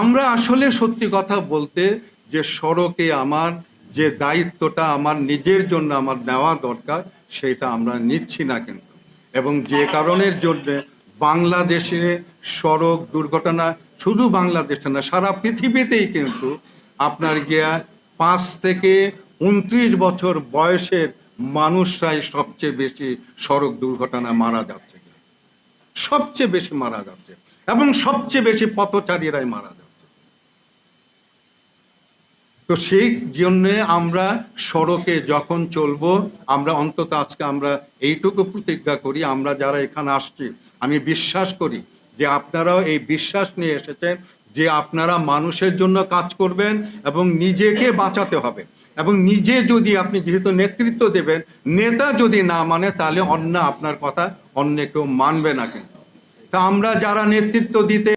আমরা আসলে সত্যি কথা বলতে যে সড়কে আমার যে দায়িত্বটা আমার নিজের জন্য আমার নেওয়া দরকার, সেটা আমরা নিচ্ছি না কিন্তু। এবং যে কারণের জন্য বাংলাদেশে সড়ক দুর্ঘটনা শুধু বাংলাদেশে না, সারা পৃথিবীতেই কিন্তু আপনার গিয়া পাঁচ থেকে উনত্রিশ বছর বয়সের মানুষরাই সবচেয়ে বেশি সড়ক দুর্ঘটনায় মারা যাচ্ছে। সবচেয়ে বেশি মারা যাচ্ছে এবং সবচেয়ে বেশি পথচারীরাই মারা যাচ্ছে। তো সেই জন্য আমরা সড়কে যখন চলবো, আমরা অন্তত আজকে আমরা এইটুকু প্রতিজ্ঞা করি, আমরা যারা এখানে আসছি, আমি বিশ্বাস করি যে আপনারাও এই বিশ্বাস নিয়ে এসেছেন যে আপনারা মানুষের জন্য কাজ করবেন এবং নিজেকে বাঁচাতে হবে। এবং নিজে যদি আপনি যেহেতু নেতৃত্ব দেবেন, নেতা যদি না মানে তাহলে অন্য আপনার কথা অন্য কেউ মানবে না কিন্তু। তা আমরা যারা নেতৃত্ব দিতে